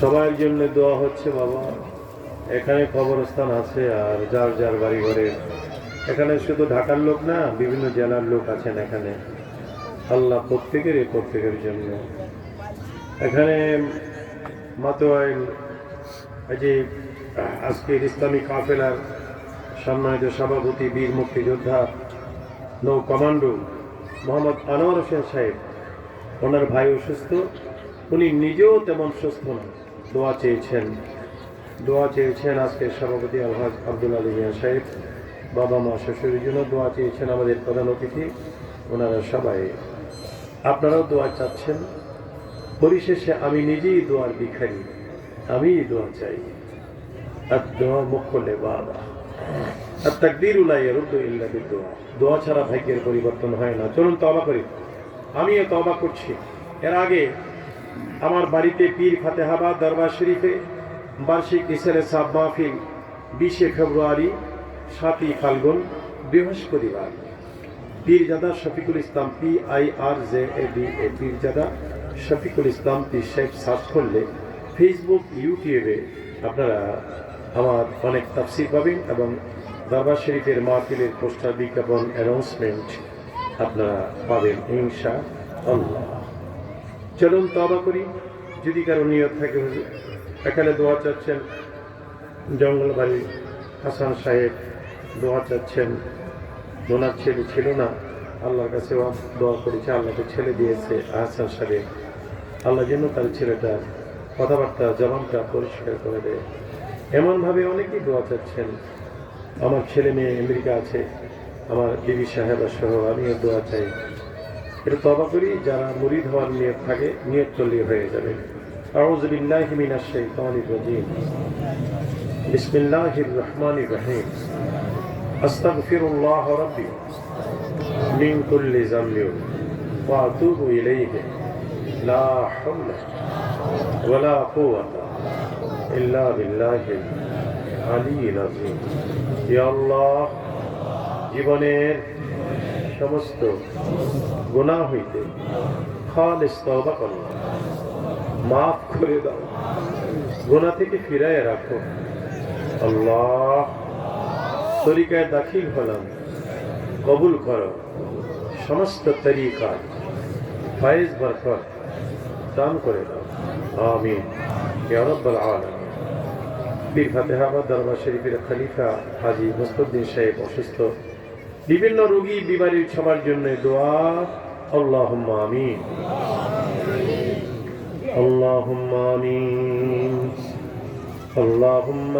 সবার জন্য দোয়া হচ্ছে, বাবা। এখানে কবরস্থান আছে আর যার যার বাড়ি ঘরে। এখানে শুধু ঢাকার লোক না, বিভিন্ন জেলার লোক আছেন এখানে। আল্লাহ প্রত্যেকেরই প্রত্যেকের জন্য। এখানে মাতোয়াইল যে আজকের ইসলামী কাফেলার সম্মানিত সভাপতি, বীর মুক্তিযোদ্ধা, নৌ কমান্ডো, মোহাম্মদ আনোয়ার হোসেন সাহেব। ওনার ভাই অসুস্থ। উনি নিজেও তেমন সুস্থ না। দোয়া চেয়েছেন। দোয়া চেয়েছেন আজকে সভাপতি আলহাজ আব্দুল আলী মিয়া সাহেব। বাবা মা শ্বশুরের জন্য দোয়া চেয়েছেন আমাদের প্রধান অতিথি। ওনারা সবাই আপনারাও দোয়া চাচ্ছেন। পরিশেষে আমি নিজেই দোয়ার ভিখারি। আমিই দোয়া চাই। আর দোয়া মুখ করলে বাবা। আর তাকদির উলাই ইল্লা বিদোয়া। দোয়া ছাড়া ভাগ্যের পরিবর্তন হয় না। চলুন তবা করি। আমিও তবা করছি। এর আগে আমার বাড়িতে পীর ফাতেহাবাদ দরবার শরীফে বার্ষিক ইসরে সাব মাহফিল বিশে ফেব্রুয়ারি, সাতই ফাল্গুন, বৃহস্পতিবার। Pirzada Shafiqul Islam P I R J A D A, Pirzada Shafiqul Islam P Sheikh search করলে ফেসবুক, ইউটিউবে আপনারা আমার অনেক তাফসির পাবেন এবং দরবার শরীফের মাহফিলের পোস্টার বিজ্ঞাপন অ্যানাউন্সমেন্ট আপনারা পাবেন ইনশা আল্লাহ চলুন তবা করি। যদি কারও নিয়ত থাকে। এখানে দোয়া চাচ্ছেন জঙ্গলবাড়ি হাসান সাহেব, দোয়া চাচ্ছেন। ওনার ছেলে ছিল না, আল্লাহর কাছে দোয়া করেছে, আল্লাহকে ছেলে দিয়েছে আহসান সাহেব। আল্লাহ যেন তার ছেলেটা কথাবার্তা, জবানটা পরিষ্কার করে দেয়। এমনভাবে অনেকেই দোয়া চাচ্ছেন। আমার ছেলে মেয়ে আমেরিকা আছে, আমার বিবি সাহেবা সহ আমিও দোয়া চাই। এটা তবা করি যারা মুরিদ হওয়ার নিয়ত থাকে, নিয়ত চল্লি হয়ে যাবে। আউজবিল্লাহ মিনাশ শাইতানির রাজিম। বিসমিল্লাহির রহমানির রহিম। আস্তাগফিরুল্লাহ রাব্বি মিন কুল্লি যামবি ওয়া আতুবু ইলাইহি। লা হাওলা ওয়ালা কুওয়াতা ইল্লা বিল্লাহিল আলিয়্যিল আযীম। ইয়া আল্লাহ, জীবনের সমস্ত গুনাহ হইতে খালেস তওবা করো। মাফ করে দাও। গুনাহ থেকে ফিরায় রাখো। আল্লাহ, তরিকায় দাখিল হলাম। কবুল করো। সমস্ত তরিকা ফায়েজ বরকত দান করে দাও। আমিন। ইয়া রাব্বাল আলামিন। পীর ফাতেহাবাদ দরবার শরীফের খলিফা হাজি মুস্তদ্দিন সাহেব অসুস্থ। বিভিন্ন রোগী বিমারির সবার জন্য দোয়া আল্লাহুম্মা আমিন আল্লাহুম্মা আমিন اللهم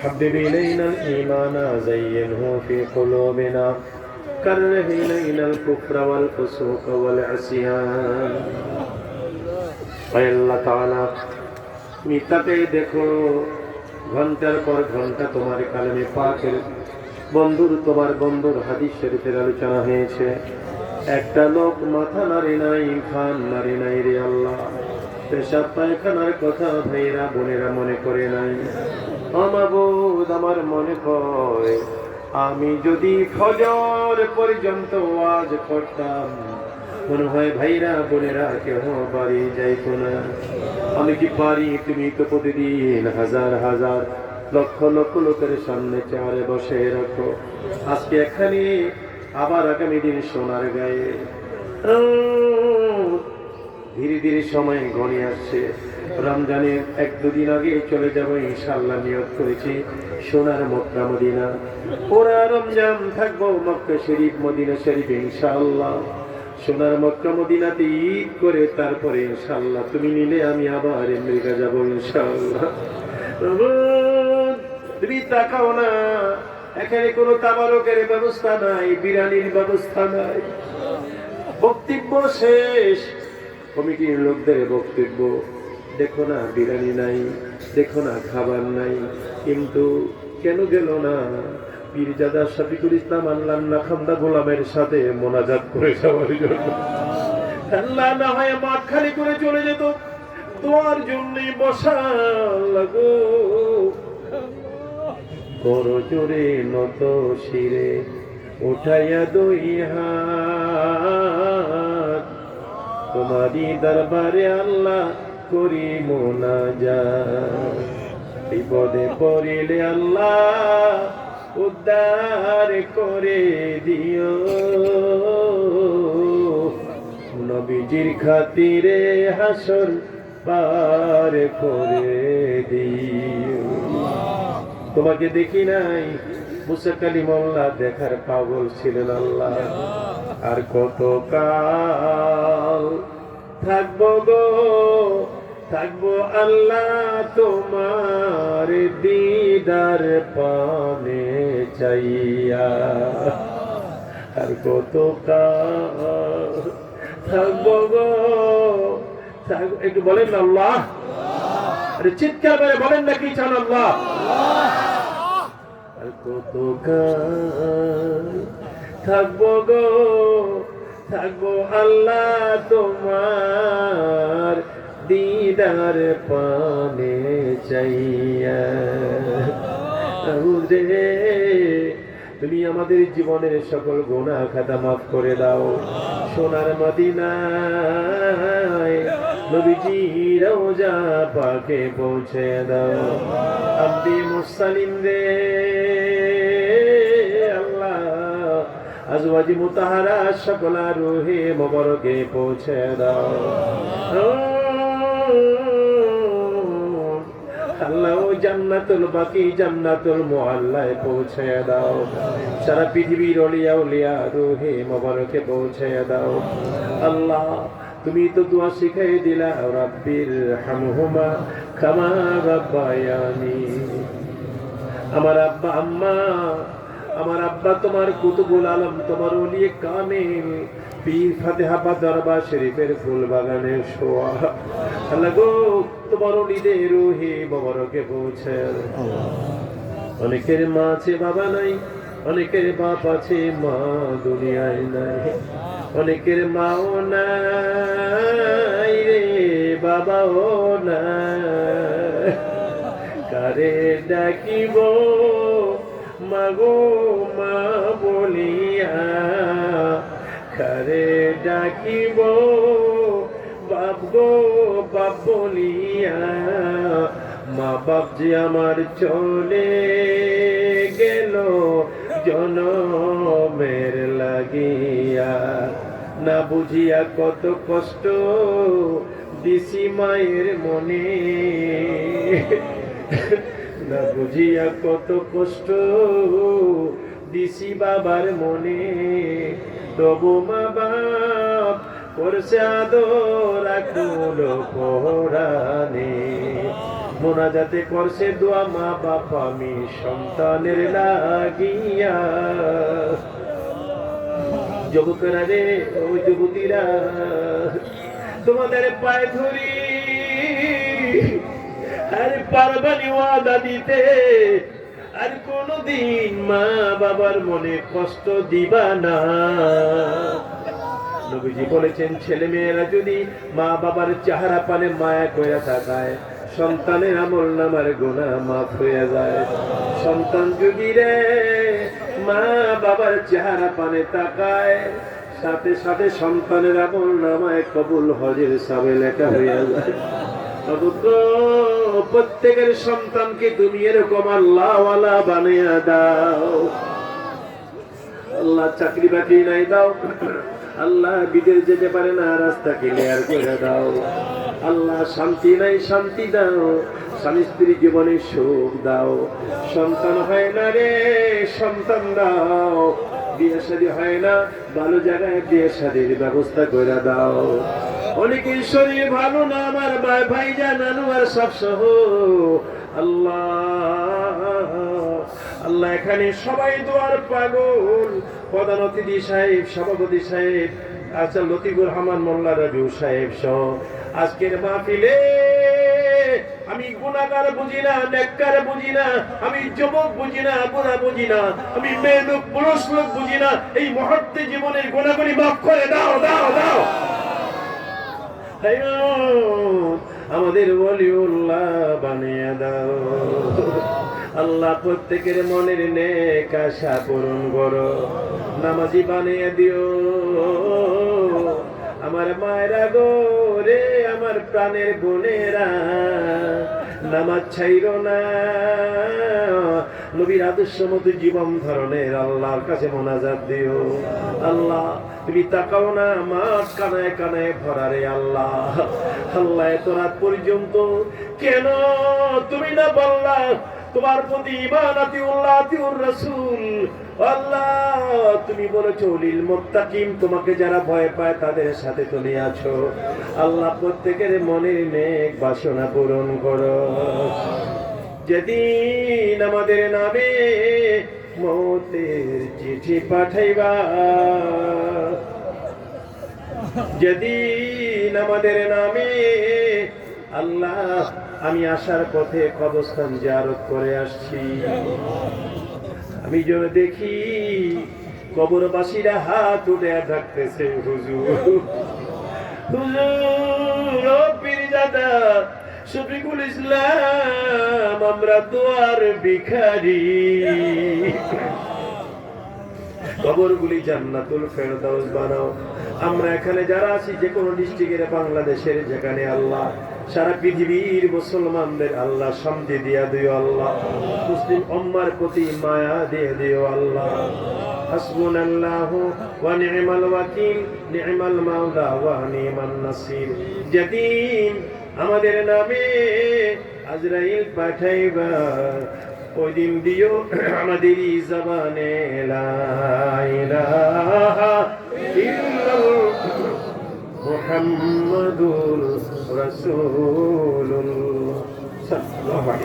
حبب إلينا الإيمان زينه في قلوبنا كره إلينا الكفر والفسوق والعصيان أي الله تعالى মিথ্যাতে দেখো ঘন্টার পর ঘন্টা তোমার কালামে পাকের বন্ধুর তোমার বন্ধুর হাদিস শরীফের আলোচনা হয়েছে। একটা লোক মাথা নাড়ি নাই খান নাড়ি নাই রে আল্লাহ। পেশাব পায়খানার কথা ভাইরা বোনেরা মনে করে নাই। আমাবোধ আমার মনে হয়, আমি যদি ফজর পর্যন্ত ওয়াজ করতাম, মনে হয় ভাইরা বোনেরা কেউ বাড়ি যাইতো না। আমি কি পারি? তুমি তো প্রতিদিন হাজার হাজার লক্ষ লক্ষ লোকের সামনে চেয়ারে বসে রাখো। আজকে এখানে আবার আগামী দিন সোনার গায়ে। ধীরে ধীরে সময় গণে আসছে। রমজানের এক দুদিন আগে চলে যাব ইনশাল্লাহ নিয়োগ করেছি সোনার মক্কা মদিনা। ওরা রমজান থাকব মক্কা শরীফ, মদিনা শরীফ ইনশাল্লাহ সোনার মক্কা মদিনাতে ঈদ করে তারপরে ইনশাল্লাহ তুমি নিলে আমি আবার আমেরিকা যাব ইনশাল্লাহ তুমি তাকাও না। এখানে কোনো তাবারকের ব্যবস্থা নাই বিরানির ব্যবস্থা নাই। বক্তব্য শেষ। কমিটির লোকদের বক্তব্য, দেখো না, বিরিয়ানি নাই, দেখো না, খাবার নাই। কিন্তু কেন গেল না? পীরজাদা শফিকুল ইসলাম আল্লাহ নাখান্দা গোলামের সাথে মোনাজাত করে যাওয়ার জন্য। আল্লাহ না হয় মাঠ খালি করে চলে যেত। তোমার জন্যই বসা লাগো করো জোরে নত শিরে, উঠাইয়া দই হাত। তোমারই দরবারে আল্লাহ করি মোনাজা বিপদে পড়িলে আল্লাহ উদ্ধার করে দিও। নবীজির খাতিরে হাসর পার করে দিও। তোমাকে দেখি নাই। মুসা কালিমল্লা দেখার পাগল ছিলেন আল্লাহ। আর কত কাল থাকব গো, থাকব আল্লাহ তোমার দিদার পানে চাইয়া। আর কত কাল থাকব গো একটু বলেন না আল্লাহ। আরে চিৎকার করে বলেন না কি চান আল্লাহ? থাকব গো থাকব আল্লাহ তোমার দিদার পানে চাইয়া। রে তুমি আমাদের জীবনের সকল গোনা খাতা মাফ করে দাও। সোনার মদিনায় পাকে পৌঁছে দাও। আব্দি মুসালিম রে আজওয়াজি মুতাহারা সকল রুহে মোবারকে পৌঁছে দাও। আল্লাহ ওই জান্নাতুল বাকি জান্নাতুল মুআল্লায় পৌঁছে দাও। সারা পৃথিবীর অলিয়া রুহে মোবারকে পৌঁছে দাও। আল্লাহ, তুমি তো দোয়া শিখাই দিলা, রাব্বির হামহুমা কামা রাব্বায়ানি। আমার আব্বা আম্মা, আমার আব্বা তোমার কুতুবুল আলম, তোমার ওলিয়ে কামিল। পীর ফাতেহা বা দরবার শরীফের ফুল বাগানে শোয়া। আল্লাহ গো তোমার ওলিদের রুহি মোবারকে পৌঁছে অনেকের মা আছে বাবা নাই অনেকের বাপ আছে মা দুনিয়ায় নাই। অনেকের মাও নাই রে বাবাও নাই। কারে ডাকিব? মাগো মা ডাকিব বাপ বাপ বলিয়া মা বাপ যে আমার চলে গেল, জনমের লাগিয়া। না বুঝিয়া কত কষ্ট দিছি মায়ের মনে। না বুঝিয়া কত কষ্ট দিছি বাবার মনে। তবু মা বাপ করছে আদর আকুল পহরানে মোনাজাতে করছে দোয়া মা বাপ, আমি সন্তানের লাগিয়া। যুবকেরা রে, ও যুবতীরা, তোমাদের পায়ে ধরি। আর পারবানি ওয়াদা দিতে আর কোনদিন মা বাবার মনে কষ্ট দিবা না। নবীজি বলেছেন ছেলে মেয়েরা যদি মা বাবার চেহারা পানে মায়া করে থাকায় সন্তানের আমল নামার গোনা মাফ হয়ে যায়। সন্তান যদি রে মা বাবার চেহারা পানে তাকায়, সাথে সাথে সন্তানের আমল নামায় কবুল হজের সাবে লেখা হয়ে যায়। অথচ প্রত্যেকের সন্তানকে তুমি এরকম আল্লাহওয়ালা বানিয়ে দাও। আল্লাহ চাকরি বাকরি নাই দাও। আল্লাহ বিদেশ যেতে পারে না, রাস্তা ক্লিয়ার করে দাও। আল্লাহ শান্তি নাই, শান্তি দাও। স্বামী স্ত্রী জীবনে সুখ দাও। সন্তান হয় না রে, সন্তান দাও। বিয়ে শাদী হয় না, ভালো জায়গায় বিয়ে শাদীর ব্যবস্থা করে দাও। অনেকের শরীর ভালো না আমার ভাই জানানো আর সব সহ? আল্লাহ আল্লাহ এখানে সবাই দোয়ার পাগল। প্রধান অতিথি সাহেব, সভাপতি সাহেব আচ্ছা লতিফুর রহমান, মোল্লা রাজু সাহেব সহ। আজকের মাহফিলে আমি গুণাগার বুঝি না, নেককার বুঝি না, আমি যুবক বুঝি না, বুড়া বুঝি না, আমি মেয়ে লোক, পুরুষ লোক বুঝি না। এই মুহূর্তে জীবনের গুণাগুলি মাফ করে দাও দাও দাও। আমাদের ওলিউল্লাহ বানিয়ে দাও। আল্লাহ প্রত্যেকের মনের নেক পূরণ করো। নামাজি বানিয়ে দিও। আমার মায়েরা গো রে, আমার প্রাণের বোনেরা নামাজ ছাইর না। নবীর আদর্শ মতো জীবন ধরনের আল্লাহর কাছে মোনাজাত দিও। আল্লাহ, তুমি তাকাও না মাঠ কানায় কানায় ভরা রে আল্লাহ। আল্লাহ, এত রাত পর্যন্ত কেন তুমি না বললা তোমার প্রতি ইমান আতিউল্লাহ রাসূল। আল্লাহ, তুমি বলেছ লিল মুত্তাকিম তোমাকে যারা ভয় পায় তাদের সাথে তুমি আছো। আল্লাহ, প্রত্যেকের মনের নেক বাসনা পূরণ করো। যেদিন আমাদের নামে মৌতের চিঠি পাঠাইবা, যেদিন আমাদের নামে আল্লাহ, আমি আসার পথে কবস্থান জারত করে আসছি। আমি যেন দেখি কবরবাসীরা হাত উঠে ডাকতেছে, হুজুর শফিকুল ইসলাম, আমরা দোয়ার ভিখারি। কবরগুলি জান্নাতুল ফেরদাউস বানাও। আমরা এখানে যারা আছি, যে কোনো ডিস্ট্রিক্টের বাংলাদেশের যেখানে আল্লাহ সারা পৃথিবীর মুসলমানদের আল্লাহ শান্তি দিয়া দিও আল্লাহ। মুসলিম উম্মার প্রতি মায়া দিয়ে দিও আল্লাহ। ওয়াকিল, নি'মাল মাওলা ওয়া নি'মান নাসির। যেদিন আমাদের নামে আজরাইল পাঠাইবা। ওই দিন দিও আমাদের জবানে মুহাম্মাদুর আলাইহি